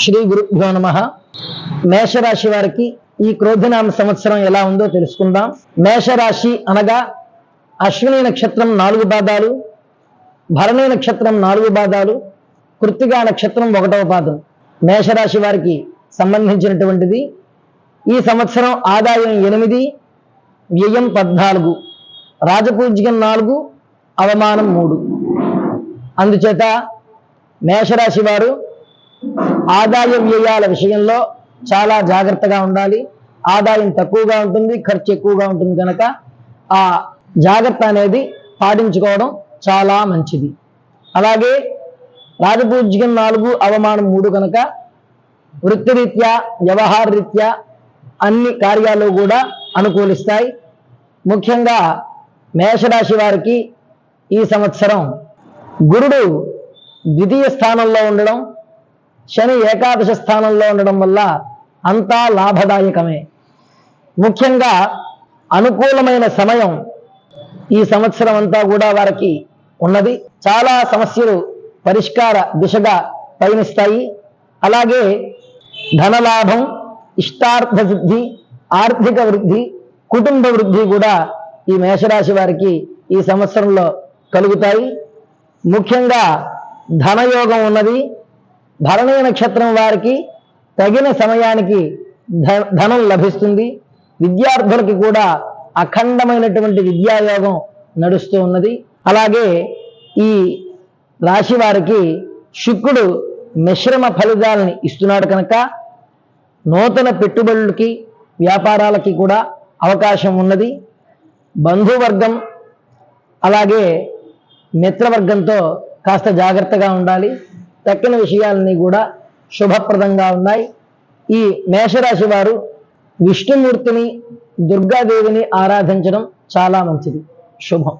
శ్రీ గురుభ్యో నమ. మేషరాశి వారికి ఈ క్రోధనామ సంవత్సరం ఎలా ఉందో తెలుసుకుందాం. మేషరాశి అనగా అశ్విని నక్షత్రం నాలుగు పాదాలు భరణి నక్షత్రం నాలుగు పాదాలు కృత్తిగా నక్షత్రం ఒకటవ పాదం. మేషరాశి వారికి సంబంధించినటువంటిది. ఈ సంవత్సరం ఆదాయం ఎనిమిది వ్యయం పద్నాలుగు రాజపూజ్యం నాలుగు అవమానం మూడు. అందుచేత మేషరాశి వారు ఆదాయ వ్యయాల విషయంలో చాలా జాగ్రత్తగా ఉండాలి. ఆదాయం తక్కువగా ఉంటుంది ఖర్చు ఎక్కువగా ఉంటుంది కనుక ఆ జాగ్రత్త అనేది పాటించుకోవడం చాలా మంచిది. అలాగే రాజపూజ్యం నాలుగు అవమానం మూడు కనుక వృత్తిరీత్యా వ్యవహార రీత్యా అన్ని కార్యాలు కూడా అనుకూలిస్తాయి. ముఖ్యంగా మేషరాశి వారికి ఈ సంవత్సరం గురుడు ద్వితీయ స్థానంలో ఉండడం శని ఏకాదశ స్థానంలో ఉండడం వల్ల అంతా లాభదాయకమే. ముఖ్యంగా అనుకూలమైన సమయం ఈ సంవత్సరం అంతా కూడా వారికి ఉన్నది. చాలా సమస్యలు పరిష్కార దిశగా పయనిస్తాయి. అలాగే ధనలాభం ఇష్టార్థ సిద్ధి ఆర్థిక వృద్ధి కుటుంబ వృద్ధి కూడా ఈ మేషరాశి వారికి ఈ సంవత్సరంలో కలుగుతాయి. ముఖ్యంగా ధనయోగం ఉన్నది. భరణీయ నక్షత్రం వారికి తగిన సమయానికి ధనం లభిస్తుంది. విద్యార్థులకి కూడా అఖండమైనటువంటి విద్యాయోగం నడుస్తూ ఉన్నది. అలాగే ఈ రాశి వారికి శుక్రుడు మిశ్రమ ఫలితాలని ఇస్తున్నాడు కనుక నూతన పెట్టుబడులకి వ్యాపారాలకి కూడా అవకాశం ఉన్నది. బంధువర్గం అలాగే మిత్రవర్గంతో కాస్త జాగ్రత్తగా ఉండాలి. తక్కిన విషయాలన్నీ కూడా శుభప్రదంగా ఉన్నాయి. ఈ మేషరాశి వారు విష్ణుమూర్తిని దుర్గాదేవిని ఆరాధించడం చాలా మంచిది. శుభం.